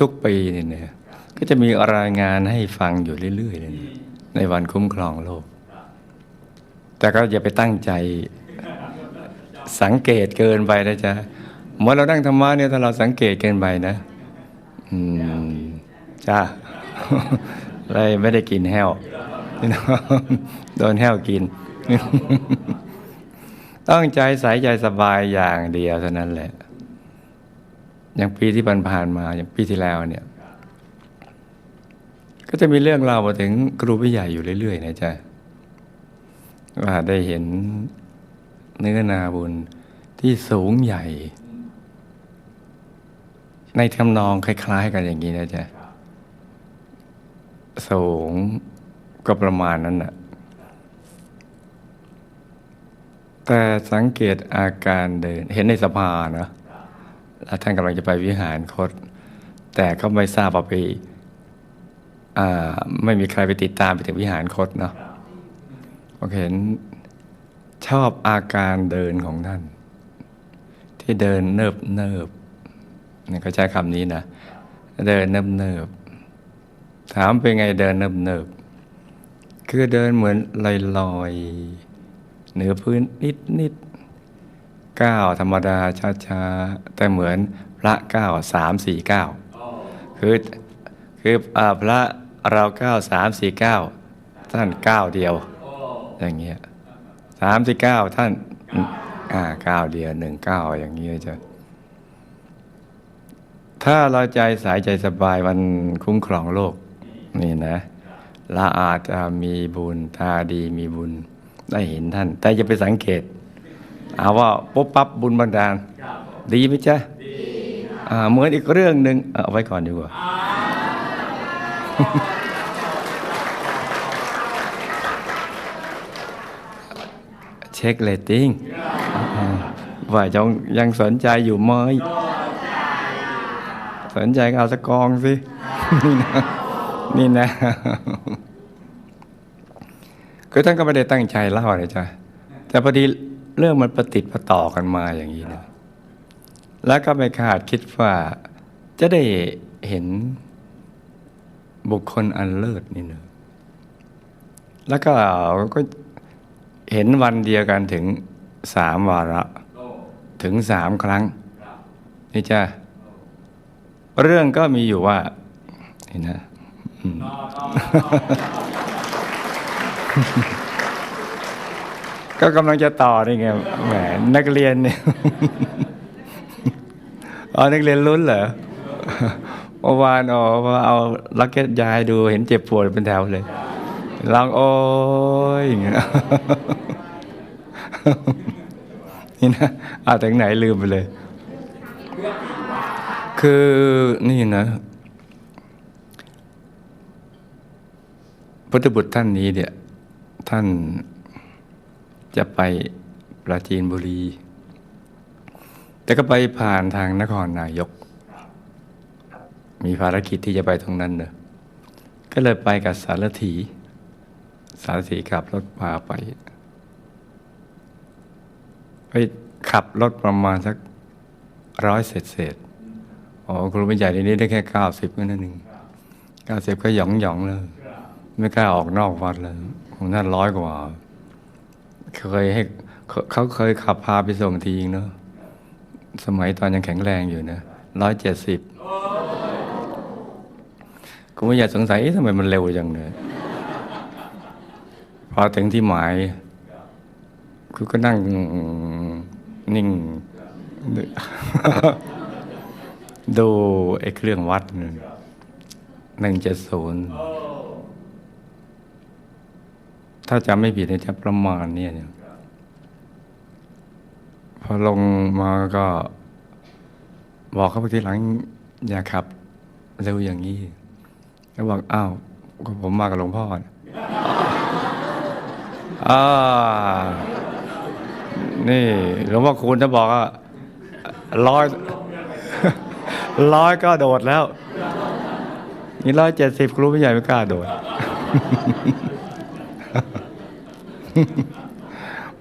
ทุกๆปีเนี่ยนะก็จะมีรายงานให้ฟังอยู่เรื่อยๆเลยนะในวันคุ้มครองโลก แต่ก็อย่าไปตั้งใจสังเกตเกินไปนะจ๊ะเมื่อเรานั่งธรรมะเนี่ยถ้าเราสังเกตเกินไปนะ อืมจ้าเลยไม่ได้กินแห้วโดนแห้วกิน ต้องใจใสใจสบายอย่างเดียวเท่านั้นแหละ อย่างปีที่ผ่านมาอย่างปีที่แล้วเนี่ย ก็จะมีเรื่องราวมาถึงครูผู้ใหญ่อยู่เรื่อย ๆ นะจ๊ะว่าได้เห็นเนื้อนาบุญที่สูงใหญ่ ในทำนองคล้าย ๆ กันอย่างนี้นะจ๊ะสูงก็ประมาณนั้นน่ะแต่สังเกตอาการเดินเห็นในสภาเนาะ แล้วท่านกำลังจะไปวิหารคต แต่ก็ไม่ทราบว่าไปอ่าไม่มีใครไปติดตามไปถึงวิหารคตเนาะโอเคเห็นชอบอาการเดินของท่าน ที่เดินเนิบเนิบเนี่เขาใช้คำนี้นะ เดินเนิบเนิบถามเป็นไงเดินเนิบเนิบคือเดินเหมือนลอยลอยเหนือพื้นนิดนิด ก้าวธรรมดาช้าชาๆ แต่เหมือนพระก้าวสามสี่เก้าคือคืออพระเราเก้าสามสี่เก้าท่านเก้าเดียว อย่างเงี้ยสามสี่เก้าท่านอ่าเก้าเดียวหนึ่งเก้าอย่างเงี้ยจะถ้าเราใจสายใจสบายมันคุ้มครองโลกนี่นะเราอาจจะมีบุญตาดีมีบุญได้เห็นท่าน แต่จะไปสังเกต เอาว่าปุ๊บปั๊บบุญบันดาล ดีไหมจ๊ะดีเหมือนอีกเรื่องหนึ่งเอาไว้ก่อนดีกว่าเช็คเลตติ้งว่ายังยังสนใจอยู่ไหมสนใจก็เอาสกองสิ นี่นะนี่นะคือท่านก็ไม่ได้ตั้งใจเล่าเลยจ้ะแต่พอดี เรื่องมันประติดประต่อกันมาอย่างนี้นะแล้วก็ไม่คาดคิดว่าจะได้เห็นบุคคลอันเลิศนี่นะแล้วก็ก็เห็นวันเดียวกันถึงสามวาระ ถึงสามครั้ง นี่จ้ะเรื่องก็มีอยู่ว่าเห็นนะ ก็กำลังจะต่อนี่ไงแหมนักเรียนเนี่ยอ๋อนักเรียนลุ้นเหรอเมื่อวานอ๋อว่าเอาลักเก็ตยายดูเห็นเจ็บปวดเป็นแถวเลยลองโอ้ยอย่างเงี้ยนี่นะอาถึงไหนลืมไปเลย คือนี่นะ พุทธบุตรท่านนี้เนี่ย ท่าน จะไปปราจีนบุรี แต่ก็ไปผ่านทางนครนายก มีภารกิจที่จะไปตรงนั้นเนอะก็เลยไปกับสารถี สารถีขับรถพาไปไปขับรถประมาณสักร้อยเศษเศษอ๋อครูเป็นใหญ่ในนี้ได้แค่เก้าสิบก็นั่นเองเก้าสิบก็หยองหยองเลย ไม่กล้าออกนอกวัดเลยของท่านร้อยกว่า เคยให้เขาเคยขับพาไปส่งทีเนาะสมัยตอนยังแข็งแรงอยู่นะร้อยเจ็ดสิบกูไม่อยากสงสัยทำไมมันเร็วจังเลยพอถึงที่หมายคือก็นั่งนิ่ง ดูไอ้เครื่องวัดหนึ่งเจ็ดศูนย์ ถ้าจำไม่ผิดนจะประมาณเนี่ยพอลงมาก็ บอกเขาไปทีหลังอย่าขับเร็วอย่างนี้แล้วบอกอ้าวก็ผมมากับหลวงพ่ออ่านี่หลวงพ่อคูณจะบอกว่าร้อยร้อยก็โดดแล้ว นี่ร้อยเจ็ดสิบครูไม่ใหญ่ไม่กล้าโดด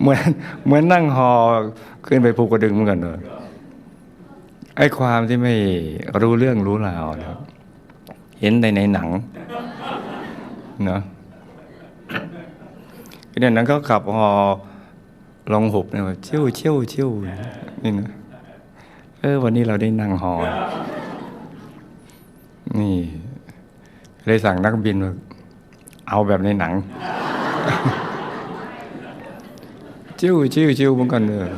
เหมือนเหมือนนั่งหอขึ้นไปภูกระดึงเหมือนกันเลยไอ้ความที่ไม่รู้เรื่องรู้ราวนะเห็นในในหนังเนาะคือในหนังก็ขับฮอลงหุบเนี่ยเชี่ยวเชี่ยวเชี่ยวนี่นะเออวันนี้เราได้นั่งฮอนี่เลยสั่งนักบินว่าเอาแบบในหนัง จิ้วจิ้วจิ้วเหมือนกันเลย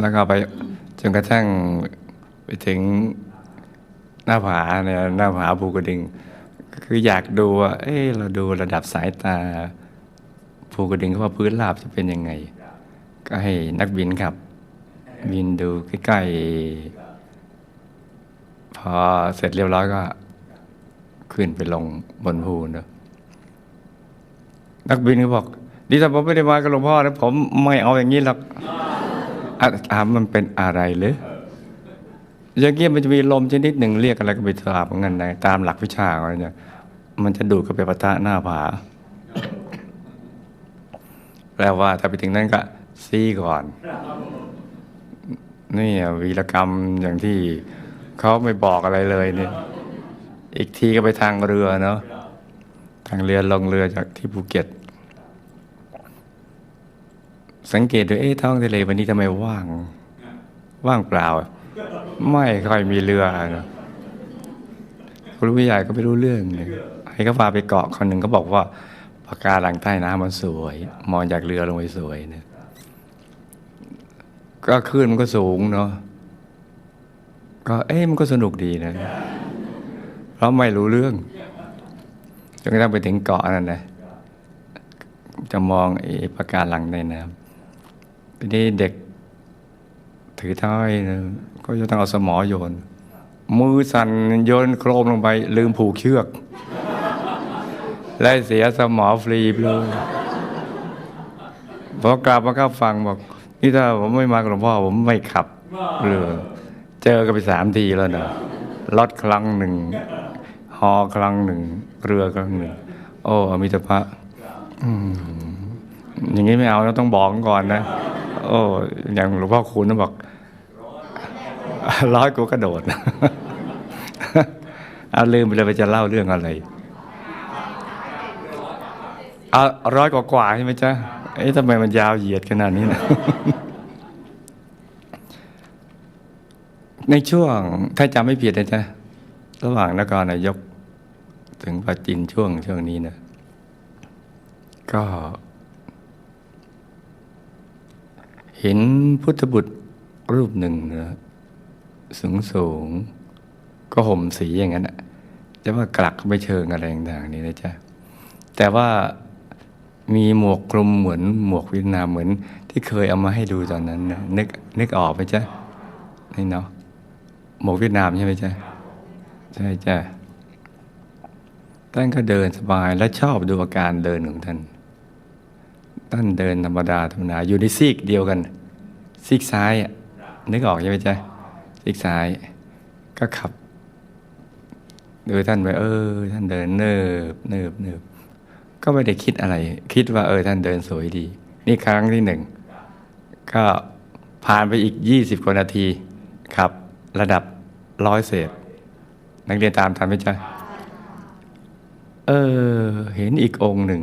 แล้วก็ไปจนกระทั่งไปถึงหน้าผาเนี่ยหน้าผาภูกระดึง คืออยากดูว่าเอ้เราดูระดับสายตาภูกระดึงเขาว่าพื้นราบจะเป็นยังไง ก็ให้นักบินขับ บินดูใกล้ๆพอเสร็จเรียบร้อยก็ขึ้นไปลงบนภูเนอะ นักบินก็บอกดิถ้าผมไม่ได้มากับหลวงพ่อนะผมไม่เอาอย่างนี้หรอกอะถามมันเป็นอะไรหรืออย่างเงี้ยมันจะมีลมชนิดหนึ่งเรียกอะไรก็ไปทราบเหมือนกันนะตามหลักวิชาอะไรเนี่ยมันจะดูดเข้าไปปะทะหน้าผาแปลว่าถ้าไปถึงนั้นก็ซี่ก่อนนี่วีรกรรมอย่างที่เขาไม่บอกอะไรเลยเนี่ย อีกทีก็ไปทางเรือเนาะทางเรือลงเรือจากที่ภูเก็ต สังเกตดูเอ๊ะท้องทะเลวันนี้ทำไมว่าง ว่างเปล่า ไม่ค่อยมีเรือนะครูผู้ใหญ่ก็ไม่รู้เรื่องเลยให้เขาพาไปเกาะคนหนึ่งก็บอกว่าปะกการังใต้น้ำมันสวย มองจากเรือลงไปสวยเนี่ยก็คลื่นมันก็สูงเนาะก็เอ๊ะมันก็สนุกดีนะเพราะไม่รู้เรื่องจนกระทั่งไปถึงเกาะนั่นนะจะมองไอ้ปะการังในน้ำ ทีนี้เด็กถือท้ายนะก็จะต้องเอาสมอโยน มือสั่นโยนโครมลงไป ลืมผูกเชือก และเสียสมอฟรีไปเลยพอกลับมาเข้าฟังบอกนี่ถ้าผมไม่มากับหลวงพ่อผมไม่ขับเรือเจอกันไปสามทีแล้วนะรถครั้งหนึ่งฮอครั้งหนึ่ง เรือครั้งหนึ่ง โอ้อมิตรภะอืมอย่างนี้ไม่เอาเราต้องบอกก่อนนะ โอ้อย่างหลวงพ่อคุณนะบอกร้อยกูกระโดดเอาลืมไปเลยไปจะเล่าเรื่องอะไรเอาร้อยกว่าใช่ไหมจ๊ะเอ๊ะทำไมมันยาวเหยียดขนาดนี้นะในช่วงถ้าจำไม่ผิดนะจ๊ะระหว่างนครนายก ถึงปาจินช่วงช่วงนี้นะก็ เห็นพุทธบุตรรูปหนึ่งนะสูงสูง ก็ห่มสีอย่างนั้นนะจะว่ากลักไม่เชิงอะไรต่างๆนี่นะจ๊ะแต่ว่ามีหมวกคลุมเหมือนหมวกวียดนามเหมือน ที่เคยเอามาให้ดูตอนนั้นนะนึกนึกออกไหมจ๊ะนี่เนาะหมวกเวียดนามใช่ไหมจ๊ะใช่จ้ะท่านก็เดินสบายและชอบดูอาการเดินของท่าน ท่านเดินธรรมดาธรรมดาอยู่ในซีกเดียวกัน ซีกซ้ายนึกออกใช่ไหมจ๊ะซีกซ้ายก็ขับดูท่านไปเออ ท่านเดินเนิบเนิบเนิบก็ไม่ได้คิดอะไร คิดว่าเออท่านเดินสวยดี นี่ครั้งที่หนึ่งก็ผ่านไปอีกยี่สิบกว่านาทีครับ ระดับร้อยเศษ นักเรียนตามทันไหมจ๊ะเออ เห็นอีกองค์หนึ่ง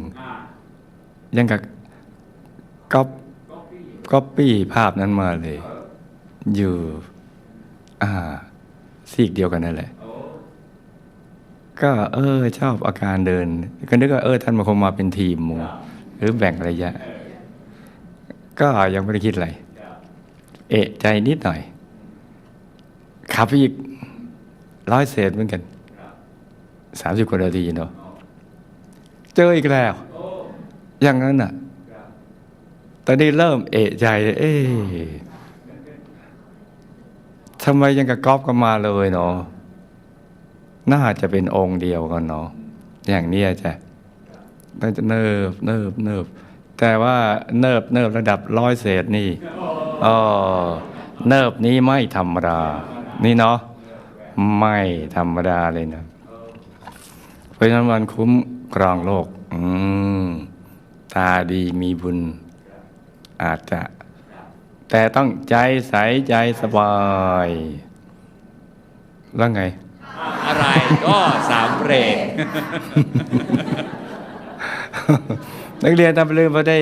ยังกับ ก๊อปก๊อปปี้ภาพนั้นมาเลย อยู่ อ่าซีกเดียวกันนั่นแหละ ก็เออ ชอบอาการเดิน ก็นึกว่าเออ ท่านมาคงมาเป็นทีมมูหรือแบ่งระยะ ก็ยังไม่ได้คิดอะไร เอะใจนิดหน่อย ขับไปอีกร้อยเศษเหมือนกันสามสิบกว่านาทีเนาะเจออีกแล้ว อย่างนั้นน่ะ ตอนนี้เริ่มเอะใจ เอ๊ะทำไมยังกับก๊อฟกันมาเลยเนาะน่าจะเป็นองค์เดียวกันเนาะอย่างนี้จ้ะน่าจะเนิบเนิบเนิบแต่ว่าเนิบเนิบระดับร้อยเศษนี่อ๋อเนิบนี้ไม่ธรรมดา นี่เนาะไม่ธรรมดาเลยนะเพราะฉะนั้นมันคุ้มครองโลก อืมตาดีมีบุญ อาจจะ แต่ต้องใจใสใจสบาย แล้วไง อะไรก็สำเร็จนักเรียนทำไปลืมพอได้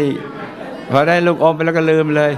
พอได้ลูกอมไปแล้วก็ลืมเลย